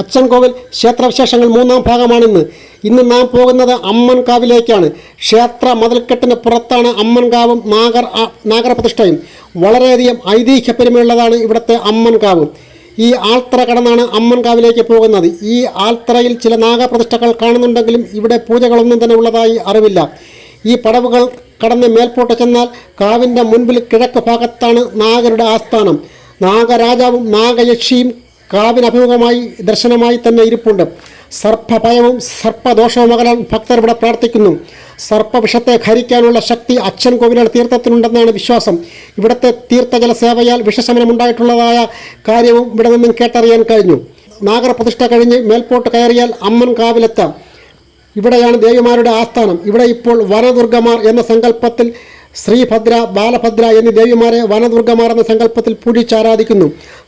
അച്ചൻകോവിൽ ക്ഷേത്രവിശേഷങ്ങൾ മൂന്നാം ഭാഗമാണിന്ന്. ഇന്ന് നാം പോകുന്നത് അമ്മൻകാവിലേക്കാണ്. ക്ഷേത്ര മതിൽക്കെട്ടിന് പുറത്താണ് അമ്മൻകാവും നാഗർ നാഗരപ്രതിഷ്ഠയും. വളരെയധികം ഐതിഹ്യ പെരുമയുള്ളതാണ് ഇവിടുത്തെ അമ്മൻകാവ്. ഈ ആൽത്തറ കടന്നാണ് അമ്മൻകാവിലേക്ക് പോകുന്നത്. ഈ ആൽത്തറയിൽ ചില നാഗപ്രതിഷ്ഠകൾ കാണുന്നുണ്ടെങ്കിലും ഇവിടെ പൂജകളൊന്നും തന്നെ ഉള്ളതായി അറിവില്ല. ഈ പടവുകൾ കടന്ന് മേൽപോട്ട് ചെന്നാൽ കാവിന്റെ മുൻപിൽ കിഴക്ക് ഭാഗത്താണ് നാഗരുടെ ആസ്ഥാനം. നാഗരാജാവും നാഗയക്ഷിയും കാവിനഭിമുഖമായി ദർശനമായി തന്നെ ഇരിപ്പുണ്ട്. സർപ്പഭയവും സർപ്പദോഷവും അകലാൻ ഭക്തർ ഇവിടെ പ്രാർത്ഥിക്കുന്നു. സർപ്പവിഷത്തെ ഹരിക്കാനുള്ള ശക്തി അച്ഛൻ കോവിലുടെ തീർത്ഥത്തിനുണ്ടെന്നാണ് വിശ്വാസം. ഇവിടുത്തെ തീർത്ഥജല സേവയാൽ വിഷശമനമുണ്ടായിട്ടുള്ളതായ കാര്യവും ഇവിടെ നിന്നും കേട്ടറിയാൻ കഴിഞ്ഞു. നാഗരപ്രതിഷ്ഠ കഴിഞ്ഞ് മേൽപോട്ട് കയറിയാൽ അമ്മൻ കാവിലെത്താം. ഇവിടെയാണ് ദേവിമാരുടെ ആസ്ഥാനം. ഇവിടെ ഇപ്പോൾ വനദുർഗമാർ എന്ന സങ്കല്പത്തിൽ ശ്രീഭദ്ര ബാലഭദ്ര എന്നീ ദേവിമാരെ വനദുർഗമാർ എന്ന സങ്കല്പത്തിൽ പൂജിച്ചാരാധിക്കുന്നു.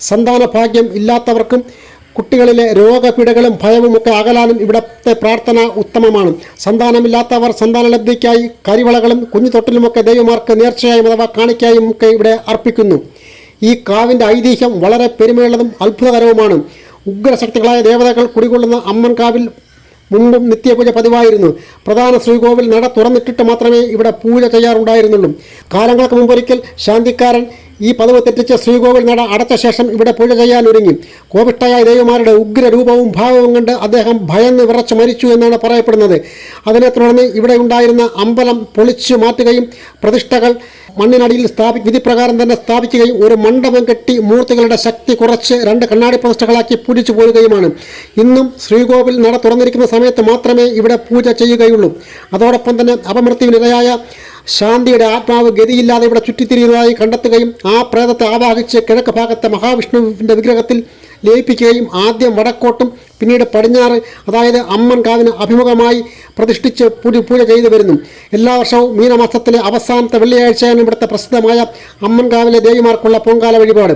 സന്താന ഭാഗ്യം ഇല്ലാത്തവർക്കും കുട്ടികളിലെ രോഗപീഠകളും ഭയവും ഒക്കെ അകലാനും ഇവിടുത്തെ പ്രാർത്ഥന ഉത്തമമാണ്. സന്താനമില്ലാത്തവർ സന്താനലബ്ധിക്കായി കരിവളകളും കുഞ്ഞുതൊട്ടിലുമൊക്കെ ദേവിമാർക്ക് നേർച്ചയായും അഥവാ കാണിക്കായും ഒക്കെ ഇവിടെ അർപ്പിക്കുന്നു. ഈ കാവിന്റെ ഐതിഹ്യം വളരെ പെരുമയുള്ളതും അത്ഭുതകരവുമാണ്. ഉഗ്രശക്തികളായ ദേവതകൾ കുടികൊള്ളുന്ന അമ്മൻകാവിൽ മുമ്പും നിത്യപൂജ പതിവായിരുന്നു. പ്രധാന ശ്രീകോവിൽ നട തുറന്നിട്ടിട്ട് മാത്രമേ ഇവിടെ പൂജ ചെയ്യാറുണ്ടായിരുന്നുള്ളൂ. കാലങ്ങൾക്ക് മുമ്പൊരിക്കൽ ശാന്തിക്കാരൻ ഈ പതിവ് തെറ്റിച്ച് ശ്രീകോവിൽ നട അടച്ച ശേഷം ഇവിടെ പുഴ ചെയ്യാൻ ഒരുങ്ങി. കോപിഷ്ഠയായ ദേവിമാരുടെ ഉഗ്രരൂപവും ഭാവവും കണ്ട് അദ്ദേഹം ഭയന്ന് വിറച്ച് മരിച്ചു എന്നാണ് പറയപ്പെടുന്നത്. അതിനെ തുടർന്ന് ഇവിടെ ഉണ്ടായിരുന്ന അമ്പലം പൊളിച്ചു മാറ്റുകയും പ്രതിഷ്ഠകൾ മണ്ണിനടിയിൽ സ്ഥാപി വിധിപ്രകാരം തന്നെ സ്ഥാപിക്കുകയും ഒരു മണ്ഡപം കെട്ടി മൂർത്തികളുടെ ശക്തി കുറച്ച് രണ്ട് കണ്ണാടി പ്രതിഷ്ഠകളാക്കി പൂജിച്ചു പോരുകയുമാണ്. ഇന്നും ശ്രീകോവിൽ നട തുറന്നിരിക്കുന്ന സമയത്ത് മാത്രമേ ഇവിടെ പൂജ ചെയ്യുകയുള്ളൂ. അതോടൊപ്പം തന്നെ അപമൃത്യുവിനിരയായ ശാന്തിയുടെ ആത്മാവ് ഗതിയില്ലാതെ ഇവിടെ ചുറ്റിത്തിരിയുന്നതായി കണ്ടെത്തുകയും ആ പ്രേതത്തെ ആവാഹിച്ച് കിഴക്ക് ഭാഗത്തെ മഹാവിഷ്ണുവിന്റെ വിഗ്രഹത്തിൽ ലയിപ്പിക്കുകയും ആദ്യം വടക്കോട്ടും പിന്നീട് പടിഞ്ഞാറ് അതായത് അമ്മൻ കാവിന് അഭിമുഖമായി പ്രതിഷ്ഠിച്ച് പൂജ പൂജ ചെയ്തു വരുന്നു. എല്ലാ വർഷവും മീനമാസത്തിലെ അവസാനത്തെ വെള്ളിയാഴ്ചയാണ് ഇവിടുത്തെ പ്രസിദ്ധമായ അമ്മൻ കാവിലെ ദേവിമാർക്കുള്ള പൊങ്കാല വഴിപാട്.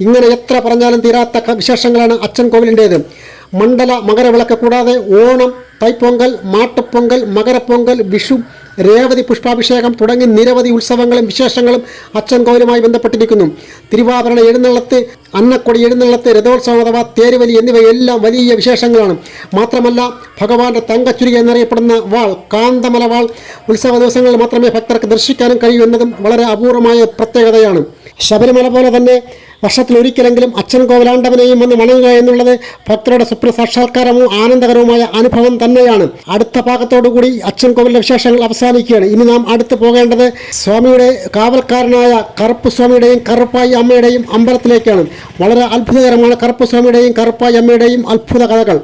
ഇങ്ങനെ എത്ര പറഞ്ഞാലും തീരാത്ത വിശേഷങ്ങളാണ് അച്ഛൻ കോവിലിന്റേത്. മണ്ഡല മകരവിളക്ക് കൂടാതെ ഓണം തൈപ്പൊങ്കൽ മാട്ടപ്പൊങ്കൽ മകരപ്പൊങ്കൽ വിഷു രേവതി പുഷ്പാഭിഷേകം തുടങ്ങി നിരവധി ഉത്സവങ്ങളും വിശേഷങ്ങളും അച്ഛൻ കോവിലുമായി ബന്ധപ്പെട്ടിരിക്കുന്നു. തിരുവാഭരണ എഴുന്നള്ളത്ത് അന്നക്കൊടി എഴുന്നള്ളത്ത് രഥോത്സവം അഥവാ തേരുവലി എന്നിവയെല്ലാം വലിയ വിശേഷങ്ങളാണ്. മാത്രമല്ല ഭഗവാന്റെ തങ്കച്ചുരിക എന്നറിയപ്പെടുന്ന വാൾ കാന്തമല വാൾ ഉത്സവ ദിവസങ്ങളിൽ മാത്രമേ ഭക്തർക്ക് ദർശിക്കാനും കഴിയൂ എന്നതും വളരെ അപൂർവമായ പ്രത്യേകതയാണ്. ശബരിമല പോലെ തന്നെ വർഷത്തിലൊരിക്കലെങ്കിലും അച്ഛൻ കോവിലാണ്ടവനെയും വന്ന് വണങ്ങുക എന്നുള്ളത് ഭക്തരുടെ സ്വപ്ന സാക്ഷാത്കാരവും ആനന്ദകരവുമായ അനുഭവം തന്നെയാണ്. അടുത്ത ഭാഗത്തോടുകൂടി അച്ഛൻ കോവിലിന്റെ വിശേഷങ്ങൾ അവസാനിക്കുകയാണ്. ഇനി നാം അടുത്ത് പോകേണ്ടത് സ്വാമിയുടെ കാവൽക്കാരനായ കറുപ്പ് സ്വാമിയുടെയും കറുപ്പായി അമ്മയുടെയും അമ്പലത്തിലേക്കാണ്. വളരെ അത്ഭുതകരമാണ്. കറുപ്പ് സ്വാമിയുടെയും കറുപ്പായി അമ്മയുടെയും അത്ഭുത കഥകൾ.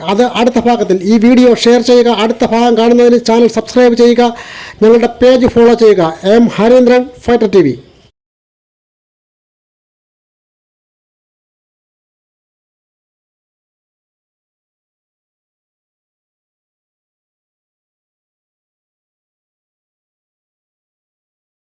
അത് അടുത്ത ഭാഗത്തിൽ. ഈ വീഡിയോ ഷെയർ ചെയ്യുക. അടുത്ത ഭാഗം കാണുന്നതിന് ചാനൽ സബ്സ്ക്രൈബ് ചെയ്യുക. ഞങ്ങളുടെ പേജ് ഫോളോ ചെയ്യുക. M Harindran fighter T